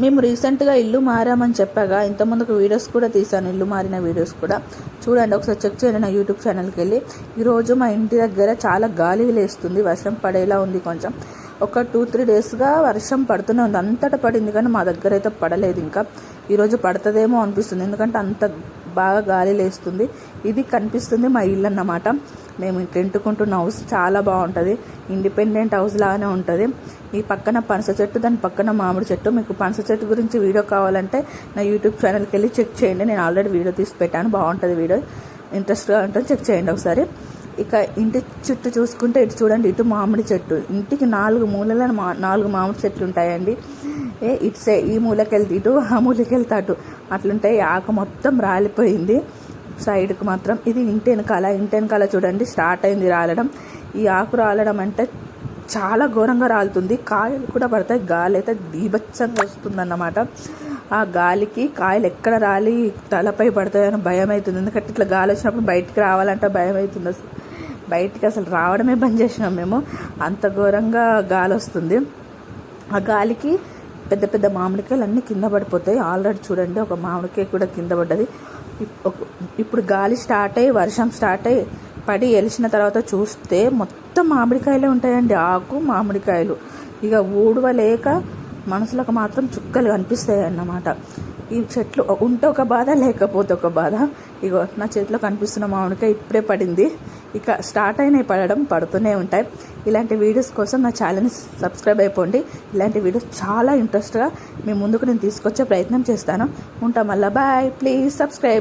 మేము రీసెంట్గా ఇల్లు మారామని చెప్పాగా. ఇంతకుముందుకు వీడియోస్ కూడా తీసాను ఇల్లు మారిన వీడియోస్ కూడా. చూడండి ఒకసారి చెక్ చేయండి నా యూట్యూబ్ ఛానల్కి వెళ్ళి. ఈరోజు మా ఇంటి దగ్గర చాలా గాలి లేస్తుంది వర్షం పడేలా ఉంది కొంచెం. ఒక టూ త్రీ డేస్గా వర్షం పడుతూనే ఉంది. అంతటా పడింది కానీ మా దగ్గర అయితే పడలేదు ఇంకా. ఈరోజు పడుతుందేమో అనిపిస్తుంది ఎందుకంటే అంత బాగా గాలి లేస్తుంది. ఇది కనిపిస్తుంది మా ఇల్లు అన్నమాట. మేము ఇంటింటుకుంటున్న హౌస్ చాలా బాగుంటుంది. ఇండిపెండెంట్ హౌస్ లాగానే ఉంటుంది. ఈ పక్కన పనస చెట్టు దాని పక్కన మామిడి చెట్టు. మీకు పనస చెట్టు గురించి వీడియో కావాలంటే నా యూట్యూబ్ ఛానల్కి వెళ్ళి చెక్ చేయండి. నేను ఆల్రెడీ వీడియో తీసి పెట్టాను. బాగుంటుంది వీడియో. ఇంట్రెస్ట్గా ఉంటుంది చెక్ చేయండి ఒకసారి. ఇక ఇంటి చుట్టూ చూసుకుంటే ఇటు చూడండి ఇటు మామిడి చెట్టు. ఇంటికి నాలుగు మూలల మా నాలుగు మామిడి చెట్లు ఉంటాయండి. ఏ ఇటు సై ఈ మూలకెళ్తే ఇటు ఆ మూలకెళ్తే అటు. అట్లుంటాయి ఆకు మొత్తం రాలిపోయింది. సైడ్కి మాత్రం ఇది ఇంటి వెనకాల ఇంటి వెనకాల చూడండి స్టార్ట్ అయింది రాలడం. ఈ ఆకు రాలడం అంటే చాలా ఘోరంగా రాలుతుంది. కాయలు కూడా పడతాయి గాలి అయితే బీభత్సంగా వస్తుందన్నమాట. ఆ గాలికి కాయలు ఎక్కడ రాలి? తలపై పడతాయని భయం అవుతుంది ఎందుకంటే ఇట్లా గాలి వచ్చినప్పుడు బయటికి రావాలంటే భయం అవుతుంది అసలు. బయటికి అసలు రావడమే బంద్ చేసినాం మేము. అంత ఘోరంగా గాలి వస్తుంది. ఆ గాలికి పెద్ద పెద్ద మామిడికాయలు అన్నీ కింద పడిపోతాయి. ఆల్రెడీ చూడండి ఒక మామిడికాయ కూడా కింద పడ్డది. ఇప్పుడు గాలి స్టార్ట్ అయ్యి వర్షం స్టార్ట్ అయ్యి పడి ఎలిసిన తర్వాత చూస్తే మొత్తం మామిడికాయలే ఉంటాయండి. ఆకు మామిడికాయలు. ఇక ఊడవలేక మనసులకు మాత్రం చుక్కలు కనిపిస్తాయి అన్నమాట. ఈ చెట్లు ఉంటే ఒక బాధ లేకపోతే ఒక బాధ. ఇగో నా చేతిలో కనిపిస్తున్న మామిడికాయ ఇప్పుడే పడింది. ఇక స్టార్ట్ అయినాయి పడడం పడుతూనే ఉంటాయి. ఇలాంటి వీడియోస్ కోసం నా ఛానల్ని సబ్స్క్రైబ్ అయిపోండి. ఇలాంటి వీడియోస్ చాలా ఇంట్రెస్ట్గా మీ ముందుకు నేను తీసుకొచ్చే ప్రయత్నం చేస్తాను. ఉంటాం మళ్ళీ. బాయ్. Please subscribe.